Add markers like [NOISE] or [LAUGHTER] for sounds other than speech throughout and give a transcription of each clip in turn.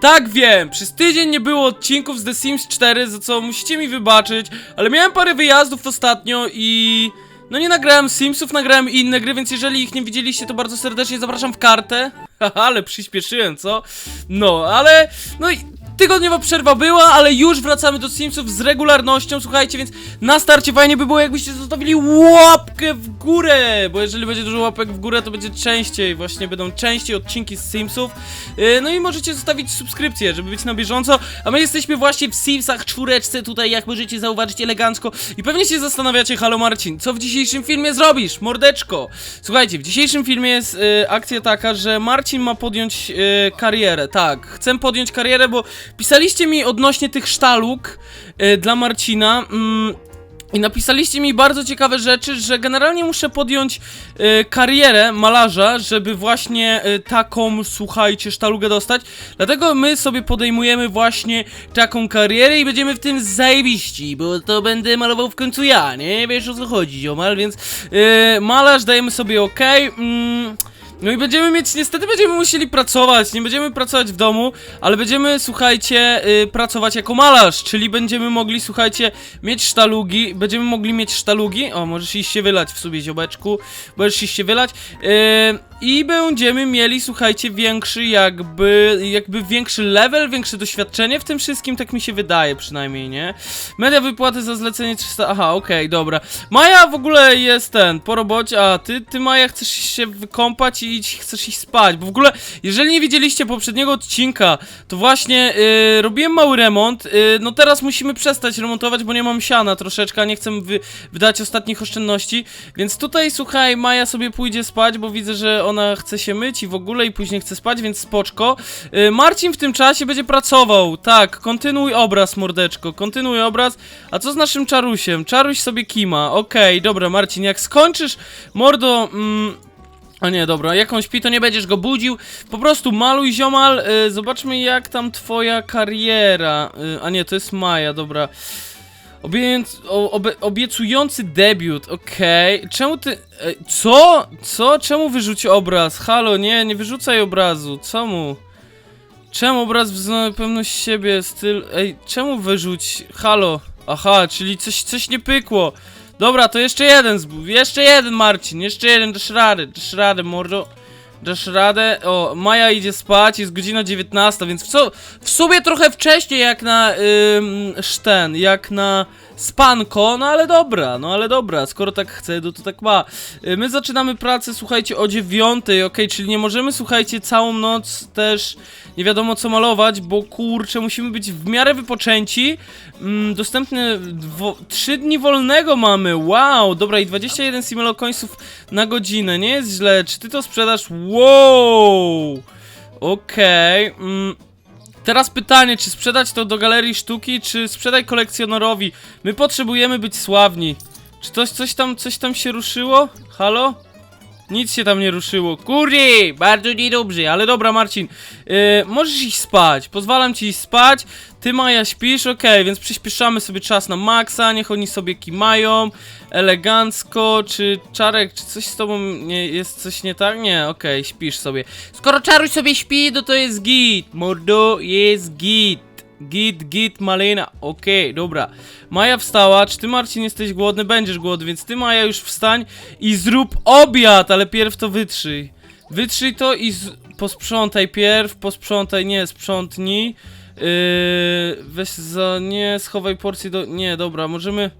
Tak wiem, przez tydzień nie było odcinków z The Sims 4, za co musicie mi wybaczyć, ale miałem parę wyjazdów ostatnio i... No nie nagrałem Simsów, nagrałem inne gry, więc jeżeli ich nie widzieliście, to bardzo serdecznie zapraszam w kartę. [LAUGHS] Haha, ale przyspieszyłem, co? No, ale... No i... Tygodniowa przerwa była, ale już wracamy do Simsów z regularnością, słuchajcie, więc na starcie fajnie by było, jakbyście zostawili łapkę w górę, bo jeżeli będzie dużo łapek w górę, to będzie częściej, właśnie będą częściej odcinki z Simsów. Yy, no i możecie zostawić subskrypcję, żeby być na bieżąco, a my jesteśmy właśnie w Simsach czwóreczce tutaj, jak możecie zauważyć elegancko i pewnie się zastanawiacie, halo Marcin, co w dzisiejszym filmie zrobisz, mordeczko? Słuchajcie, w dzisiejszym filmie jest yy, akcja taka, że Marcin ma podjąć yy, karierę, tak, chcę podjąć karierę, bo pisaliście mi odnośnie tych sztaluk yy, dla Marcina, mm, i napisaliście mi bardzo ciekawe rzeczy, że generalnie muszę podjąć e, karierę malarza, żeby właśnie e, taką, słuchajcie, sztalugę dostać. Dlatego my sobie podejmujemy właśnie taką karierę i będziemy w tym zajebiści, bo to będę malował w końcu ja, nie? Wiesz o co chodzi, ziomal, więc e, malarz dajemy sobie ok. Mm, no i będziemy mieć, niestety będziemy musieli pracować, nie będziemy pracować w domu, ale będziemy, słuchajcie, y, pracować jako malarz, czyli będziemy mogli, słuchajcie, mieć sztalugi, będziemy mogli mieć sztalugi, o, możesz iść się wylać w sobie, ziobeczku, możesz iść się wylać, y, i będziemy mieli, słuchajcie, większy jakby, jakby większy level, większe doświadczenie w tym wszystkim, tak mi się wydaje przynajmniej, nie? Media wypłaty za zlecenie 300, aha, okej, dobra. Maja w ogóle jest ten, po robocie, a ty, ty Maja chcesz się wykąpać i chcesz iść spać, bo w ogóle, jeżeli nie widzieliście poprzedniego odcinka, to właśnie yy, robiłem mały remont, yy, no teraz musimy przestać remontować, bo nie mam siana troszeczkę, nie chcę wy, wydać ostatnich oszczędności, więc tutaj, słuchaj, Maja sobie pójdzie spać, bo widzę, że ona chce się myć i w ogóle i później chce spać, więc spoczko. Yy, Marcin w tym czasie będzie pracował, tak, kontynuuj obraz, mordeczko, kontynuuj obraz, a co z naszym czarusiem? Czaruś sobie kima, okej, dobra, Marcin, jak skończysz, mordo, mm, a nie, dobra, jak on śpi, to nie będziesz go budził. Po prostu maluj ziomal, y, zobaczmy jak tam twoja kariera. Y, a nie, to jest Maja, dobra. Obe, obiecujący debiut, okej. Czemu ty... Ej, co? Co? Czemu wyrzuci obraz? Halo, nie, nie wyrzucaj obrazu. Co mu? Czemu obraz wzna pewność siebie, styl... Ej, czemu wyrzuć? Halo. Aha, czyli coś, coś nie pykło. Dobra, to jeszcze jeden, zb- jeszcze jeden Marcin, jeszcze jeden, dasz radę, dasz radę, mordo. Dasz radę. O, Maja idzie spać, jest godzina 19, więc w, co, w sumie trochę wcześniej jak na ym, szten, jak na spanko, no ale dobra, no ale dobra, skoro tak chce, no to tak ma. Y, My zaczynamy pracę, słuchajcie, o 9, ok, czyli nie możemy, słuchajcie, całą noc też nie wiadomo co malować, bo kurczę, musimy być w miarę wypoczęci. Mm, dostępne 3 dni wolnego mamy, wow, dobra i 21 simelo końców na godzinę, nie jest źle, czy ty to sprzedasz? Wow, okej, mm. Teraz pytanie, czy sprzedać to do galerii sztuki, czy sprzedaj kolekcjonerowi? My potrzebujemy być sławni. Czy coś, coś tam, coś tam się ruszyło? Halo? Nic się tam nie ruszyło. Kurde, bardzo niedobrze, ale dobra, Marcin. Yy, możesz iść spać. Pozwalam ci iść spać. Ty, Maja, śpisz? Okej, więc przyspieszamy sobie czas na maksa. Niech oni sobie kimają. Elegancko. Czy Czarek, czy coś z tobą nie, jest coś nie tak? Nie, okej, śpisz sobie. Skoro Czaruś sobie śpi, to to jest git. Mordo, jest git. Git, git, malina. Okej, dobra. Maja wstała. Czy ty, Marcin, jesteś głodny? Będziesz głodny, więc ty, Maja, już wstań i zrób obiad, ale pierw to wytrzyj. Wytrzyj to i z... posprzątaj pierw, posprzątaj, nie, sprzątnij. Yy, weź za... nie, schowaj porcję do... nie, dobra, możemy...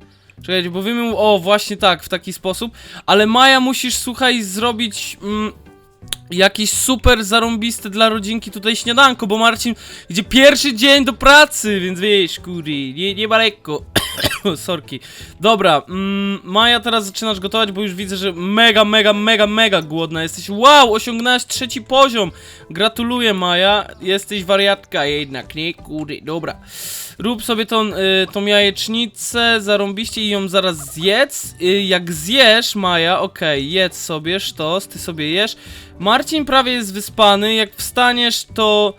Czekajcie, bo wiemy... o, właśnie tak, w taki sposób. Ale Maja, musisz, słuchaj, zrobić... Mm, Jakieś super zarąbiste dla rodzinki tutaj śniadanko, bo Marcin idzie pierwszy dzień do pracy, więc wiesz, kuri, nie, nie ma lekko. [COUGHS] Sorki. Dobra, mm, Maja, teraz zaczynasz gotować, bo już widzę, że mega, mega, mega, mega głodna jesteś. Wow, osiągnęłaś trzeci poziom. Gratuluję, Maja. Jesteś wariatka jednak, nie? Kurde, dobra. Rób sobie tą, y, tą jajecznicę, zarąbiście i ją zaraz zjedz. Y, jak zjesz, Maja, okej, jedz sobie, sztos, ty sobie jesz. Marcin prawie jest wyspany, jak wstaniesz, to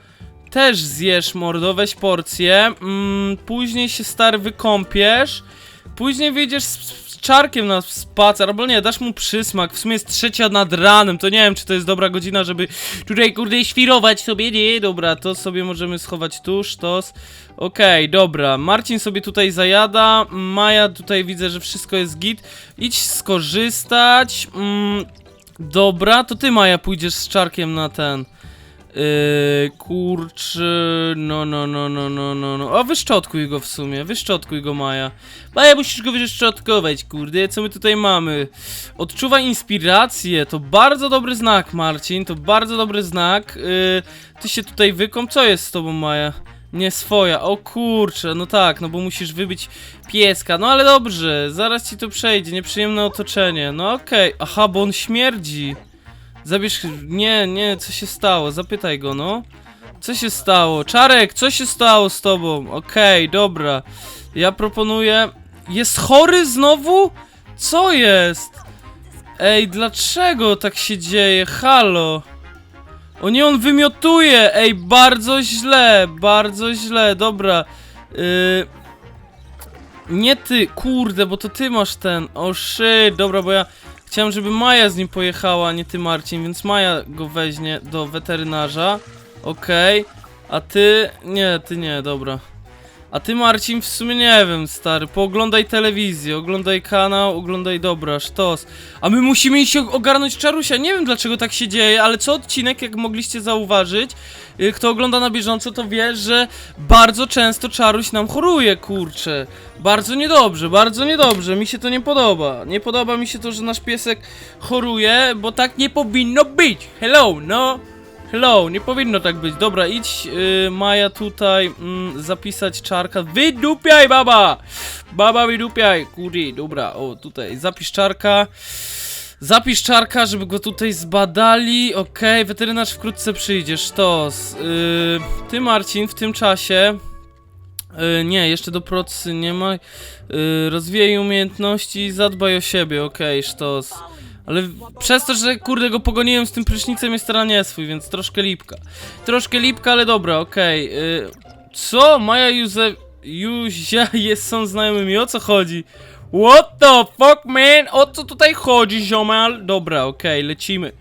też zjesz, mordo, weź porcję. Mm, później się stary wykąpiesz. Później wyjdziesz z, z czarkiem na spacer, albo nie, dasz mu przysmak. W sumie jest trzecia nad ranem, to nie wiem, czy to jest dobra godzina, żeby tutaj, kurde, świrować sobie. Nie, dobra, to sobie możemy schować tu, sztos. Okej, dobra, Marcin sobie tutaj zajada, Maja tutaj widzę, że wszystko jest git. Idź skorzystać. Mm, dobra, to ty, Maja, pójdziesz z czarkiem na ten... Yy, kurczę, no, no, no, no, no, no, no. O, wyszczotkuj go w sumie, wyszczotkuj go, Maja. Maja, musisz go wyszczotkować, kurde, co my tutaj mamy? Odczuwaj inspirację, to bardzo dobry znak, Marcin, to bardzo dobry znak. Yy, ty się tutaj wykąp, co jest z tobą, Maja? Nie swoja, o kurczę, no tak, no bo musisz wybić pieska, no ale dobrze, zaraz ci to przejdzie, nieprzyjemne otoczenie, no okej, aha, bo on śmierdzi. Zabierz. Nie, nie, co się stało? Zapytaj go, no. Co się stało? Czarek, co się stało z tobą? Okej, dobra. Ja proponuję. Jest chory znowu? Co jest? Ej, dlaczego tak się dzieje? Halo. O nie, on wymiotuje! Ej, bardzo źle, bardzo źle, dobra. Yy... Nie ty, kurde, bo to ty masz ten. O shit, dobra, bo ja chciałem, żeby Maja z nim pojechała, a nie ty Marcin, więc Maja go weźmie do weterynarza. Okej. A ty. Nie, ty nie, dobra. A ty Marcin w sumie nie wiem, stary. Pooglądaj telewizję, oglądaj kanał, oglądaj dobra, sztos. A my musimy o- ogarnąć czarusia. Nie wiem dlaczego tak się dzieje, ale co odcinek, jak mogliście zauważyć, y, kto ogląda na bieżąco, to wie, że bardzo często czaruś nam choruje, kurczę. Bardzo niedobrze, bardzo niedobrze. Mi się to nie podoba. Nie podoba mi się to, że nasz piesek choruje, bo tak nie powinno być. Hello, no. Hello, nie powinno tak być. Dobra, idź y, Maja tutaj mm, zapisać czarka. Wydupiaj, baba! Baba, wydupiaj. Kuri, dobra, o tutaj, zapisz czarka. Zapisz czarka, żeby go tutaj zbadali. Okej, weterynarz wkrótce przyjdzie. Sztos. Yy, ty, Marcin, w tym czasie. Yy, nie, jeszcze do procy nie ma. Yy, rozwijaj umiejętności, zadbaj o siebie, okej, sztos. Ale przez to, że kurde go pogoniłem z tym prysznicem jest teraz nie swój, więc troszkę lipka. Troszkę lipka, ale dobra, okej. Yy, co? Maja Józef... Józia [LAUGHS] jest są znajomymi, o co chodzi? What the fuck, man? O co tutaj chodzi, ziomal? Dobra, okej, lecimy.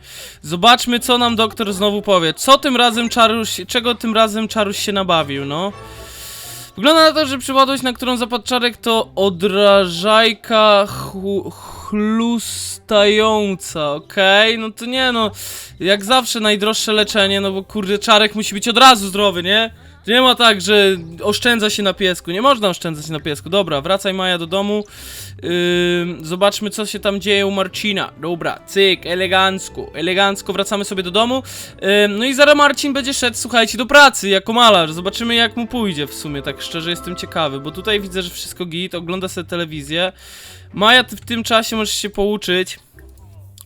Zobaczmy, co nam doktor znowu powie. Co tym razem Czaruś... Czego tym razem Czaruś się nabawił, no? Wygląda na to, że przypadłość, na którą zapadł Czarek, to odrażajka chlu- chlustająca, okej? No to nie no, jak zawsze najdroższe leczenie, no bo kurde, Czarek musi być od razu zdrowy, nie? To nie ma tak, że oszczędza się na piesku, nie można oszczędzać na piesku. Dobra, wracaj Maja do domu, Ym, zobaczmy co się tam dzieje u Marcina. Dobra, cyk, elegancko, elegancko, wracamy sobie do domu. Ym, no i zaraz Marcin będzie szedł, słuchajcie, do pracy jako malarz. Zobaczymy jak mu pójdzie w sumie, tak szczerze jestem ciekawy, bo tutaj widzę, że wszystko git, ogląda sobie telewizję. Maja, ty w tym czasie możesz się pouczyć.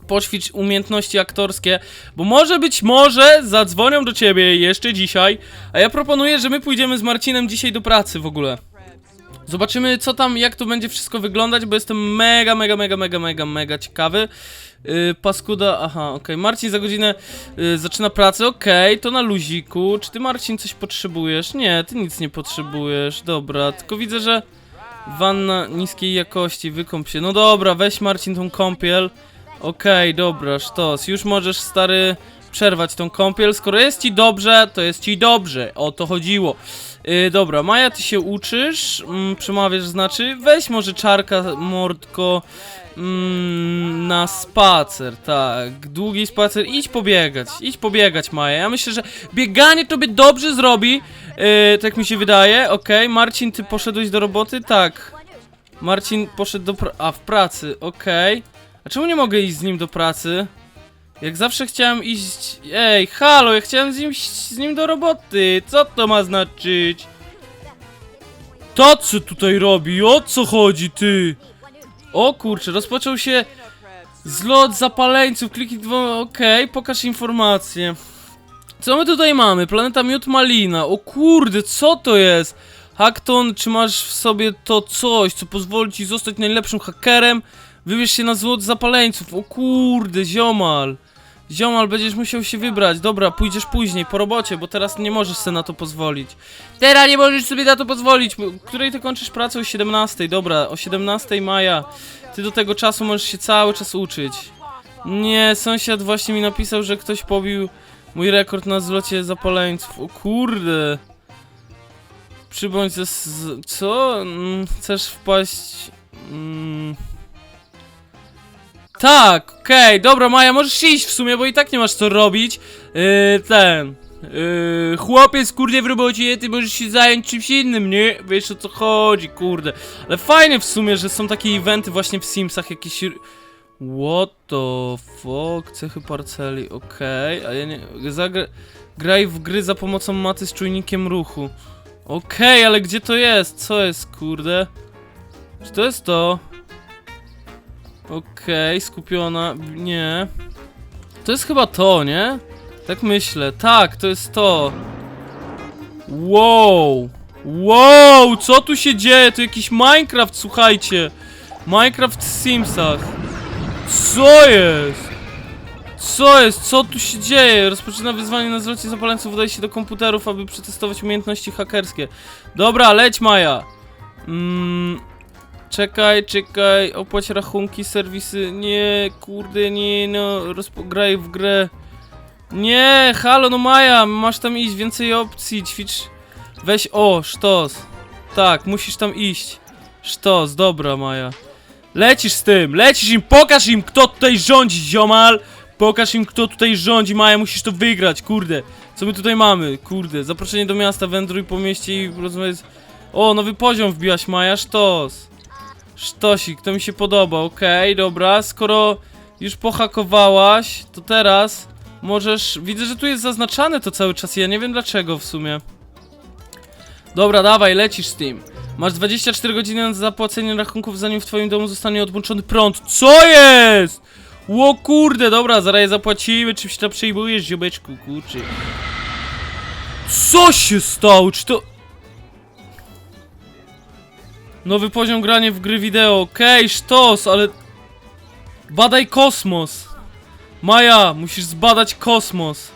Poćwicz umiejętności aktorskie, bo może być może zadzwonią do ciebie jeszcze dzisiaj, a ja proponuję, że my pójdziemy z Marcinem dzisiaj do pracy w ogóle. Zobaczymy co tam, jak to będzie wszystko wyglądać, bo jestem mega, mega, mega, mega, mega, mega ciekawy. Yy, paskuda, aha, okej. Marcin za godzinę yy, zaczyna pracę, okej, to na luziku. Czy ty Marcin coś potrzebujesz? Nie, ty nic nie potrzebujesz, dobra, tylko widzę, że wanna niskiej jakości, wykąp się. No dobra, weź Marcin tą kąpiel. Okej, dobra, sztos. Już możesz, stary, przerwać tą kąpiel. Skoro jest ci dobrze, to jest ci dobrze. O to chodziło. Yy, dobra, Maja, ty się uczysz, mm, przemawiasz, znaczy, weź może czarka, mordko, mm, na spacer, tak, długi spacer, idź pobiegać, idź pobiegać, Maja, ja myślę, że bieganie tobie dobrze zrobi, yy, tak mi się wydaje, okej, Marcin, ty poszedłeś do roboty? Tak, Marcin poszedł do a, w pracy, okej, a czemu nie mogę iść z nim do pracy? Jak zawsze chciałem iść. Ej, halo, ja chciałem z nim, iść z nim do roboty. Co to ma znaczyć? To co tutaj robi? O co chodzi, ty? O kurczę, rozpoczął się zlot zapaleńców. Kliknij dwa. Okej, pokaż informacje. Co my tutaj mamy? Planeta Miód Malina. O kurde, co to jest? Hackton, czy masz w sobie to coś, co pozwoli ci zostać najlepszym hakerem? Wybierz się na złot zapaleńców. O kurde, ziomal. Ziomal, będziesz musiał się wybrać. Dobra, pójdziesz później, po robocie, bo teraz nie możesz sobie na to pozwolić. Teraz nie możesz sobie na to pozwolić. Której ty kończysz pracę o 17? Dobra, o 17 maja. Ty do tego czasu możesz się cały czas uczyć. Nie, sąsiad właśnie mi napisał, że ktoś pobił mój rekord na zlocie zapaleńców. O kurde. Przybądź ze... Z, co? Mm, Chcesz wpaść... Mm. Tak, okej, dobra Maja, możesz iść w sumie, bo i tak nie masz co robić. Yy, ten... Yy, chłopiec, kurde, w robocie, ty możesz się zająć czymś innym, nie? Wiesz o co chodzi, kurde. Ale fajnie w sumie, że są takie eventy właśnie w Simsach, jakieś... What the fuck? Cechy parceli, okej, a ja nie... Zagra... Graj w gry za pomocą maty z czujnikiem ruchu. Okej, ale gdzie to jest? Co jest, kurde? Czy to jest to? Okej, skupiona. Nie. To jest chyba to, nie? Tak myślę. Tak, to jest to. Wow! Wow! Co tu się dzieje? To jakiś Minecraft, słuchajcie. Minecraft w Simsach. Co jest? Co jest? Co tu się dzieje? Rozpoczyna wyzwanie na zlocie zapaleńców. Udaje się do komputerów, aby przetestować umiejętności hakerskie. Dobra, leć Maja. Mm, czekaj, czekaj. Opłać rachunki, serwisy. Nie, kurde, nie, no. Rozpograj w grę. Nie, halo, no Maja, masz tam iść, więcej opcji, ćwicz. Weź, o, sztos. Tak, musisz tam iść. Sztos, dobra Maja. Lecisz z tym, lecisz im, pokaż im, kto tutaj rządzi, ziomal. Pokaż im, kto tutaj rządzi, Maja, musisz to wygrać, kurde. Co my tutaj mamy, kurde. Zaproszenie do miasta, wędruj po mieście i rozmawiaj z... O, nowy poziom wbiłaś, Maja, sztos. Sztosik, to mi się podoba, okej, dobra. Skoro już pohakowałaś, to teraz możesz... Widzę, że tu jest zaznaczane to cały czas, ja nie wiem dlaczego w sumie. Dobra, dawaj, lecisz z tym. Masz 24 godziny na zapłacenie rachunków, zanim w twoim domu zostanie odłączony prąd. Co jest? Ło kurde, dobra, zaraz je zapłacimy, czym się tam przejmujesz, ziomeczku, kurczy. Co się stało? Czy to... Nowy poziom grania w gry wideo, okej, sztos, ale... Badaj kosmos. Maja, musisz zbadać kosmos.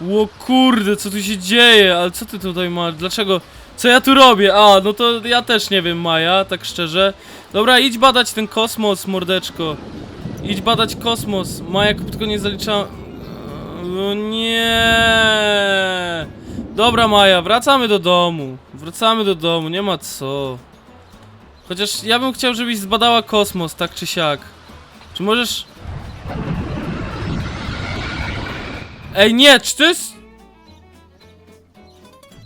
Ło kurde, co tu się dzieje? Ale co ty tutaj masz? Dlaczego? Co ja tu robię? A, no to ja też nie wiem, Maja, tak szczerze. Dobra, idź badać ten kosmos, mordeczko. Idź badać kosmos. Maja tylko nie zalicza... No nie. Dobra, Maja, wracamy do domu. Wracamy do domu, nie ma co. Chociaż ja bym chciał, żebyś zbadała kosmos, tak czy siak. Czy możesz... Ej, nie, czy to jest...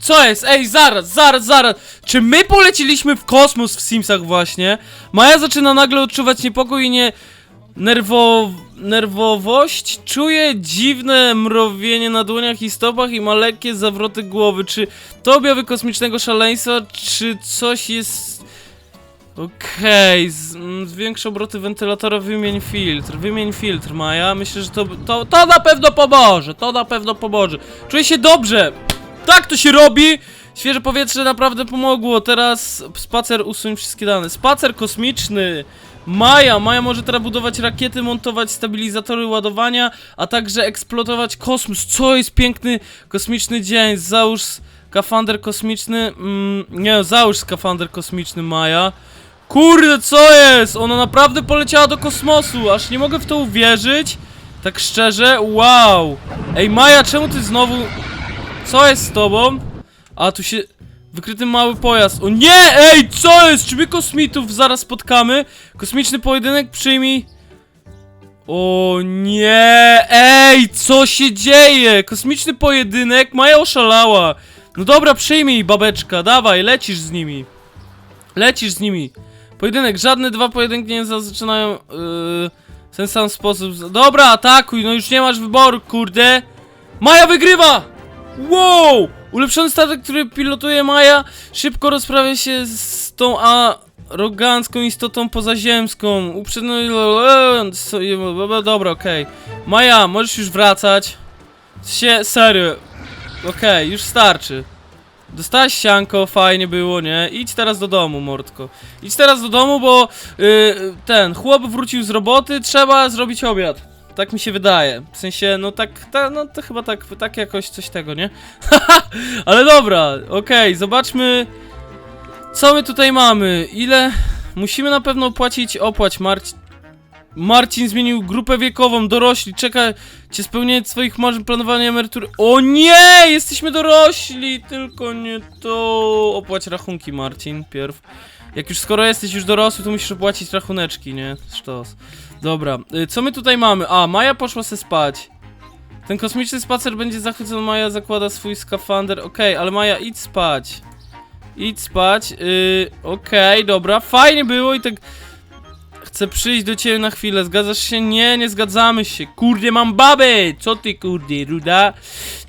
Co jest? Ej, zaraz, zaraz, zaraz. Czy my poleciliśmy w kosmos w Simsach właśnie? Maja zaczyna nagle odczuwać niepokój i nie... Nerwo... nerwowość? Czuję dziwne mrowienie na dłoniach i stopach i ma lekkie zawroty głowy. Czy to objawy kosmicznego szaleństwa, czy coś jest... Okej, z- mm, zwiększ obroty wentylatora, wymień filtr, wymień filtr, Maja. Myślę, że to, to, to na pewno pomoże, to na pewno pomoże. Czuję się dobrze, tak to się robi! Świeże powietrze naprawdę pomogło. Teraz spacer usuń wszystkie dane. Spacer kosmiczny. Maja. Maja może teraz budować rakiety, montować stabilizatory ładowania, a także eksploatować kosmos. Co jest piękny kosmiczny dzień. Załóż skafander kosmiczny. Mm, nie, załóż skafander kosmiczny, Maja. Kurde, co jest? Ona naprawdę poleciała do kosmosu. Aż nie mogę w to uwierzyć. Tak szczerze, wow. Ej, Maja, czemu ty znowu... Co jest z tobą? A tu się. Wykryty mały pojazd. O nie! Ej, co jest? Czy my kosmitów zaraz spotkamy? Kosmiczny pojedynek przyjmij. O nie! Ej, co się dzieje? Kosmiczny pojedynek? Maja oszalała. No dobra, przyjmij, babeczka, dawaj, lecisz z nimi. Lecisz z nimi. Pojedynek, żadne dwa pojedynki nie zaczynają yy, w ten sam sposób. Dobra, atakuj, no już nie masz wyboru, kurde. Maja wygrywa! Wow! Ulepszony statek, który pilotuje Maja, szybko rozprawia się z tą arogancką istotą pozaziemską. Uprzednio... Dobra, okej. Maja, możesz już wracać. Sie, serio. Okej, już starczy. Dostałaś sianko, fajnie było, nie? Idź teraz do domu, mordko. Idź teraz do domu, bo yy, ten chłop wrócił z roboty, trzeba zrobić obiad. Tak mi się wydaje. W sensie, no tak, ta, no to chyba tak, tak jakoś coś tego, nie? [LAUGHS] Ale dobra, okej, zobaczmy. Co my tutaj mamy? Ile? Musimy na pewno płacić opłać, Marcin. Marcin zmienił grupę wiekową, dorośli, czeka cię spełnienie swoich marzeń, planowanie emerytury. O nie! Jesteśmy dorośli! Tylko nie to. Opłać rachunki, Marcin, pierw. Jak już skoro jesteś już dorosły, to musisz opłacić rachuneczki, nie? Sztos. Dobra, y, co my tutaj mamy? A, Maja poszła se spać. Ten kosmiczny spacer będzie zachwycony, Maja zakłada swój skafander. Okej, ale Maja, idź spać. Idź spać. Yy, Okej, dobra, fajnie było i tak. Chcę przyjść do ciebie na chwilę. Zgadzasz się? Nie, nie zgadzamy się. Kurde, mam babę! Co ty, kurde, ruda?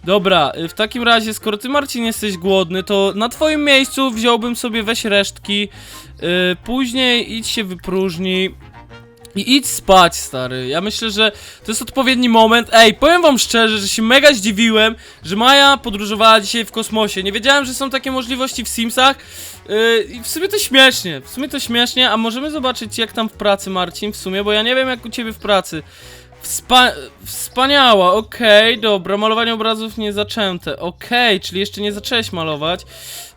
Dobra, y, w takim razie, skoro ty, Marcin, jesteś głodny, to na twoim miejscu wziąłbym sobie weź resztki. Yy, później idź się wypróżnij. I idź spać, stary. Ja myślę, że to jest odpowiedni moment. Ej, powiem wam szczerze, że się mega zdziwiłem, że Maja podróżowała dzisiaj w kosmosie. Nie wiedziałem, że są takie możliwości w Simsach. Yy, I w sumie to śmiesznie. W sumie to śmiesznie, a możemy zobaczyć jak tam w pracy, Marcin, w sumie, bo ja nie wiem jak u ciebie w pracy. Wspa wspaniała, okej, dobra, malowanie obrazów nie zaczęte, okej, czyli jeszcze nie zacząłeś malować.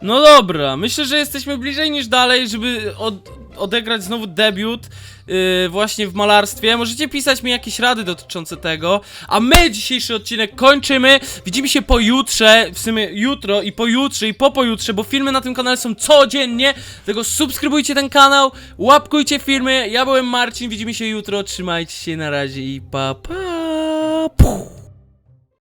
No dobra, myślę, że jesteśmy bliżej niż dalej, żeby od odegrać znowu debiut yy, właśnie w malarstwie. Możecie pisać mi jakieś rady dotyczące tego, a my dzisiejszy odcinek kończymy. Widzimy się pojutrze, w sumie jutro i pojutrze i po pojutrze, bo filmy na tym kanale są codziennie, dlatego subskrybujcie ten kanał, łapkujcie filmy. Ja byłem Marcin, widzimy się jutro, trzymajcie się, na razie i pa pa!